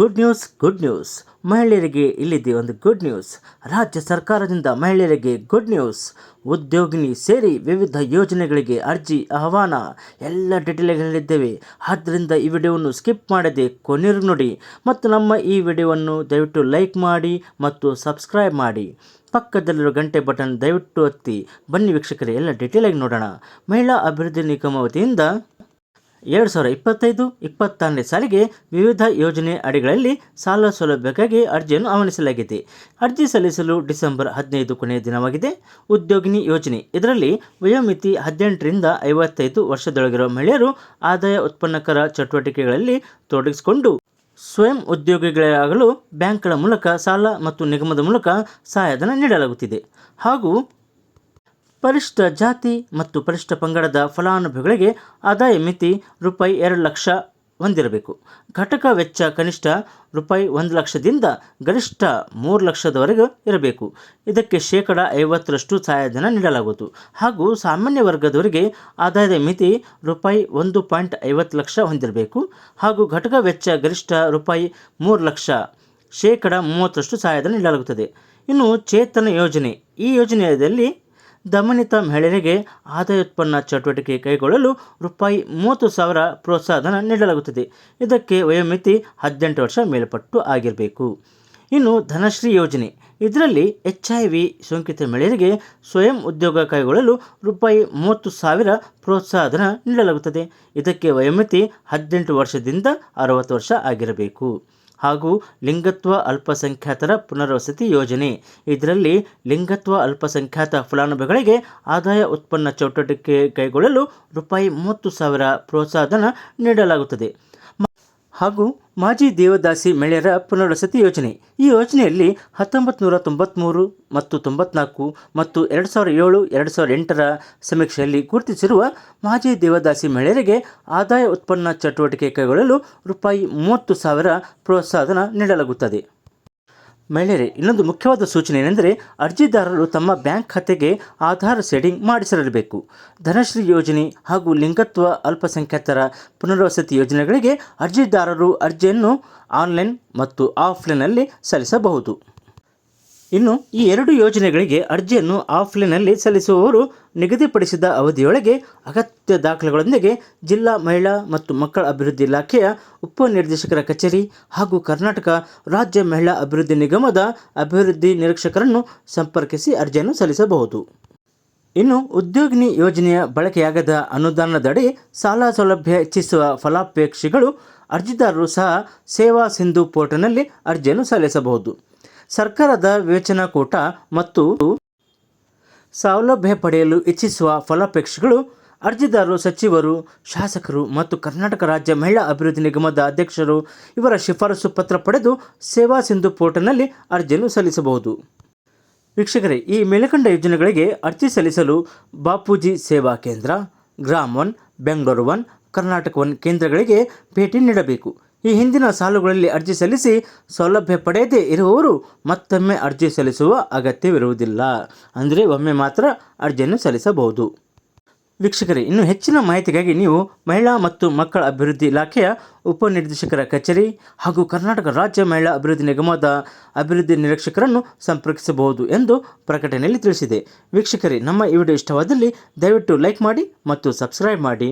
Good news good news ಮಹಿಳೆಯರಿಗೆ ಇಲ್ಲಿದೆ ಒಂದು ಗುಡ್ ನ್ಯೂಸ್ ರಾಜ್ಯ ಸರ್ಕಾರದಿಂದ ಮಹಿಳೆಯರಿಗೆ ಗುಡ್ ನ್ಯೂಸ್ ಉದ್ಯೋಗಿನಿ ಸೇರಿ ವಿವಿಧ ಯೋಜನೆಗಳಿಗೆ ಅರ್ಜಿ, ಆಹ್ವಾನ. ಎಲ್ಲ ಡೀಟೇಲ್ಗಳಿದ್ದೇವೆ ಆದ್ದರಿಂದ ಈ ವಿಡಿಯೋವನ್ನು ಸ್ಕಿಪ್ ಮಾಡದೆ ಕೊನೆರು ನೋಡಿ. ಮತ್ತು ನಮ್ಮ ಈ ವಿಡಿಯೋವನ್ನು ದಯವಿಟ್ಟು ಲೈಕ್ ಮಾಡಿ ಮತ್ತು ಸಬ್ಸ್ಕ್ರೈಬ್ ಮಾಡಿ. ಪಕ್ಕದಲ್ಲಿರುವ ಗಂಟೆ ಬಟನ್ ದಯವಿಟ್ಟು ಒತ್ತಿ. ಬನ್ನಿ ವೀಕ್ಷಕರೇ, ಎಲ್ಲ ಡೀಟೇಲಾಗಿ ನೋಡೋಣ. ಮಹಿಳಾ ಅಭಿವೃದ್ಧಿ ನಿಗಮ ವತಿಯಿಂದ ಎರಡು ಸಾವಿರ ಇಪ್ಪತ್ತೈದು ಇಪ್ಪತ್ತಾರನೇ ಸಾಲಿಗೆ ವಿವಿಧ ಯೋಜನೆ ಅಡಿಗಳಲ್ಲಿ ಸಾಲ ಸೌಲಭ್ಯಕ್ಕಾಗಿ ಅರ್ಜಿಯನ್ನು ಆಹ್ವಾನಿಸಲಾಗಿದೆ. ಅರ್ಜಿ ಸಲ್ಲಿಸಲು ಡಿಸೆಂಬರ್ ಹದಿನೈದು ಕೊನೆಯ ದಿನವಾಗಿದೆ. ಉದ್ಯೋಗಿನಿ ಯೋಜನೆ. ಇದರಲ್ಲಿ ವಯೋಮಿತಿ ಹದಿನೆಂಟರಿಂದ ಐವತ್ತೈದು ವರ್ಷದೊಳಗಿರುವ ಮಹಿಳೆಯರು ಆದಾಯ ಉತ್ಪನ್ನಕರ ಚಟುವಟಿಕೆಗಳಲ್ಲಿ ತೊಡಗಿಸಿಕೊಂಡು ಸ್ವಯಂ ಉದ್ಯೋಗಿಗಳಾಗಲು ಬ್ಯಾಂಕ್ಗಳ ಮೂಲಕ ಸಾಲ ಮತ್ತು ನಿಗಮದ ಮೂಲಕ ಸಹಾಯಧನ ನೀಡಲಾಗುತ್ತಿದೆ. ಹಾಗೂ ಪರಿಶಿಷ್ಟ ಜಾತಿ ಮತ್ತು ಪರಿಷ್ಠ ಪಂಗಡದ ಫಲಾನುಭವಿಗಳಿಗೆ ಆದಾಯ ಮಿತಿ ರೂಪಾಯಿ ಎರಡು ಲಕ್ಷ ಹೊಂದಿರಬೇಕು. ಘಟಕ ವೆಚ್ಚ ಕನಿಷ್ಠ ರೂಪಾಯಿ ಒಂದು ಲಕ್ಷದಿಂದ ಗರಿಷ್ಠ ಮೂರು ಲಕ್ಷದವರೆಗೂ ಇರಬೇಕು. ಇದಕ್ಕೆ ಶೇಕಡ ಐವತ್ತರಷ್ಟು ಸಹಾಯಧನ ನೀಡಲಾಗುವುದು. ಹಾಗೂ ಸಾಮಾನ್ಯ ವರ್ಗದವರಿಗೆ ಆದಾಯದ ಮಿತಿ ರೂಪಾಯಿ ಒಂದು ಪಾಯಿಂಟ್ ಐವತ್ತು ಲಕ್ಷ ಹೊಂದಿರಬೇಕು. ಹಾಗೂ ಘಟಕ ವೆಚ್ಚ ಗರಿಷ್ಠ ರೂಪಾಯಿ ಮೂರು ಲಕ್ಷ ಶೇಕಡ ಮೂವತ್ತರಷ್ಟು ಸಹಾಯಧನ ನೀಡಲಾಗುತ್ತದೆ. ಇನ್ನು ಚೇತನ ಯೋಜನೆ. ಈ ಯೋಜನೆಯಲ್ಲಿ ದಮನಿತ ಮಹಿಳೆಯರಿಗೆ ಆದಾಯ ಉತ್ಪನ್ನ ಚಟುವಟಿಕೆ ಕೈಗೊಳ್ಳಲು ರೂಪಾಯಿ ಮೂವತ್ತು ಸಾವಿರ ಪ್ರೋತ್ಸಾಹಧನ ನೀಡಲಾಗುತ್ತದೆ. ಇದಕ್ಕೆ ವಯೋಮಿತಿ ಹದಿನೆಂಟು ವರ್ಷ ಮೇಲ್ಪಟ್ಟು ಆಗಿರಬೇಕು. ಇನ್ನು ಧನಶ್ರೀ ಯೋಜನೆ. ಇದರಲ್ಲಿ ಎಚ್ ಐ ವಿ ಸೋಂಕಿತ ಮಹಿಳೆಯರಿಗೆ ಸ್ವಯಂ ಉದ್ಯೋಗ ಕೈಗೊಳ್ಳಲು ರೂಪಾಯಿ ಮೂವತ್ತು ಸಾವಿರ ಪ್ರೋತ್ಸಾಹಧನ ನೀಡಲಾಗುತ್ತದೆ. ಇದಕ್ಕೆ ವಯೋಮಿತಿ ಹದಿನೆಂಟು ವರ್ಷದಿಂದ ಅರವತ್ತು ವರ್ಷ ಆಗಿರಬೇಕು. ಹಾಗೂ ಲಿಂಗತ್ವ ಅಲ್ಪಸಂಖ್ಯಾತರ ಪುನರ್ವಸತಿ ಯೋಜನೆ. ಇದರಲ್ಲಿ ಲಿಂಗತ್ವ ಅಲ್ಪಸಂಖ್ಯಾತ ಫಲಾನುಭವಿಗಳಿಗೆ ಆದಾಯ ಉತ್ಪನ್ನ ಚಟುವಟಿಕೆ ಕೈಗೊಳ್ಳಲು ರೂಪಾಯಿ ಮೂವತ್ತು ಸಾವಿರ ಪ್ರೋತ್ಸಾಹಧನ ನೀಡಲಾಗುತ್ತದೆ. ಹಾಗೂ ಮಾಜಿ ದೇವದಾಸಿ ಮಹಿಳೆಯರ ಪುನರ್ವಸತಿ ಯೋಜನೆ. ಈ ಯೋಜನೆಯಲ್ಲಿ ಹತ್ತೊಂಬತ್ತು ನೂರ ತೊಂಬತ್ತ್ಮೂರು ಮತ್ತು ತೊಂಬತ್ನಾಲ್ಕು ಮತ್ತು ಎರಡು ಸಾವಿರದ ಏಳು, ಎರಡು ಸಾವಿರದ ಎಂಟರ ಸಮೀಕ್ಷೆಯಲ್ಲಿ ಗುರುತಿಸಿರುವ ಮಾಜಿ ದೇವದಾಸಿ ಮಹಿಳೆಯರಿಗೆ ಆದಾಯ ಉತ್ಪನ್ನ ಚಟುವಟಿಕೆ ಕೈಗೊಳ್ಳಲು ರೂಪಾಯಿ ಮೂವತ್ತು ಸಾವಿರ ಪ್ರೋತ್ಸಾಹನ ನೀಡಲಾಗುತ್ತದೆ. ಮಹಿಳೆಯರೇ, ಇನ್ನೊಂದು ಮುಖ್ಯವಾದ ಸೂಚನೆ ಏನೆಂದರೆ ಅರ್ಜಿದಾರರು ತಮ್ಮ ಬ್ಯಾಂಕ್ ಖಾತೆಗೆ ಆಧಾರ್ ಸೆಟ್ಟಿಂಗ್ ಮಾಡಿಸಿರಬೇಕು. ಧನಶ್ರೀ ಯೋಜನೆ ಹಾಗೂ ಲಿಂಗತ್ವ ಅಲ್ಪಸಂಖ್ಯಾತರ ಪುನರ್ವಸತಿ ಯೋಜನೆಗಳಿಗೆ ಅರ್ಜಿದಾರರು ಅರ್ಜಿಯನ್ನು ಆನ್ಲೈನ್ ಮತ್ತು ಆಫ್ಲೈನಲ್ಲಿ ಸಲ್ಲಿಸಬಹುದು. ಇನ್ನು ಈ ಎರಡು ಯೋಜನೆಗಳಿಗೆ ಅರ್ಜಿಯನ್ನು ಆಫ್ಲೈನ್ನಲ್ಲಿ ಸಲ್ಲಿಸುವವರು ನಿಗದಿಪಡಿಸಿದ ಅವಧಿಯೊಳಗೆ ಅಗತ್ಯ ದಾಖಲೆಗಳೊಂದಿಗೆ ಜಿಲ್ಲಾ ಮಹಿಳಾ ಮತ್ತು ಮಕ್ಕಳ ಅಭಿವೃದ್ಧಿ ಇಲಾಖೆಯ ಉಪನಿರ್ದೇಶಕರ ಕಚೇರಿ ಹಾಗೂ ಕರ್ನಾಟಕ ರಾಜ್ಯ ಮಹಿಳಾ ಅಭಿವೃದ್ಧಿ ನಿಗಮದ ಅಭಿವೃದ್ಧಿ ನಿರೀಕ್ಷಕರನ್ನು ಸಂಪರ್ಕಿಸಿ ಅರ್ಜಿಯನ್ನು ಸಲ್ಲಿಸಬಹುದು. ಇನ್ನು ಉದ್ಯೋಗಿನಿ ಯೋಜನೆಯ ಬಳಕೆಯಾಗದ ಅನುದಾನದಡಿ ಸಾಲ ಸೌಲಭ್ಯ ಹೆಚ್ಚಿಸುವ ಫಲಾಪೇಕ್ಷಿಗಳು ಅರ್ಜಿದಾರರು ಸಹ ಸೇವಾ ಸಿಂಧು ಪೋರ್ಟಲ್ನಲ್ಲಿ ಅರ್ಜಿಯನ್ನು ಸಲ್ಲಿಸಬಹುದು. ಸರ್ಕಾರದ ವಿವೇಚನಾ ಕೂಟ ಮತ್ತು ಸೌಲಭ್ಯ ಪಡೆಯಲು ಇಚ್ಛಿಸುವ ಫಲಾಪೇಕ್ಷಿಗಳು ಅರ್ಜಿದಾರರು, ಸಚಿವರು, ಶಾಸಕರು ಮತ್ತು ಕರ್ನಾಟಕ ರಾಜ್ಯ ಮಹಿಳಾ ಅಭಿವೃದ್ಧಿ ನಿಗಮದ ಅಧ್ಯಕ್ಷರು ಇವರ ಶಿಫಾರಸು ಪತ್ರ ಪಡೆದು ಸೇವಾ ಸಿಂಧು ಪೋರ್ಟಲ್ನಲ್ಲಿ ಅರ್ಜಿಯನ್ನು ಸಲ್ಲಿಸಬಹುದು. ವೀಕ್ಷಕರೇ, ಈ ಮೇಲಕಂಡ ಯೋಜನೆಗಳಿಗೆ ಅರ್ಜಿ ಸಲ್ಲಿಸಲು Bapuji Seva Kendra, Gram one, Bengaluru one, Karnataka one ಕೇಂದ್ರಗಳಿಗೆ ಭೇಟಿ ನೀಡಬೇಕು. ಈ ಹಿಂದಿನ ಸಾಲುಗಳಲ್ಲಿ ಅರ್ಜಿ ಸಲ್ಲಿಸಿ ಸೌಲಭ್ಯ ಪಡೆಯದೇ ಇರುವವರು ಮತ್ತೊಮ್ಮೆ ಅರ್ಜಿ ಸಲ್ಲಿಸುವ ಅಗತ್ಯವಿರುವುದಿಲ್ಲ. ಅಂದರೆ ಒಮ್ಮೆ ಮಾತ್ರ ಅರ್ಜಿಯನ್ನು ಸಲ್ಲಿಸಬಹುದು. ವೀಕ್ಷಕರೇ, ಇನ್ನು ಹೆಚ್ಚಿನ ಮಾಹಿತಿಗಾಗಿ ನೀವು ಮಹಿಳಾ ಮತ್ತು ಮಕ್ಕಳ ಅಭಿವೃದ್ಧಿ ಇಲಾಖೆಯ ಉಪನಿರ್ದೇಶಕರ ಕಚೇರಿ ಹಾಗೂ ಕರ್ನಾಟಕ ರಾಜ್ಯ ಮಹಿಳಾ ಅಭಿವೃದ್ಧಿ ನಿಗಮದ ಅಭಿವೃದ್ಧಿ ನಿರೀಕ್ಷಕರನ್ನು ಸಂಪರ್ಕಿಸಬಹುದು ಎಂದು ಪ್ರಕಟಣೆಯಲ್ಲಿ ತಿಳಿಸಿದೆ. ವೀಕ್ಷಕರೇ, ನಮ್ಮ ಈ ವಿಡಿಯೋ ಇಷ್ಟವಾದಲ್ಲಿ ದಯವಿಟ್ಟು ಲೈಕ್ ಮಾಡಿ ಮತ್ತು ಸಬ್ಸ್ಕ್ರೈಬ್ ಮಾಡಿ.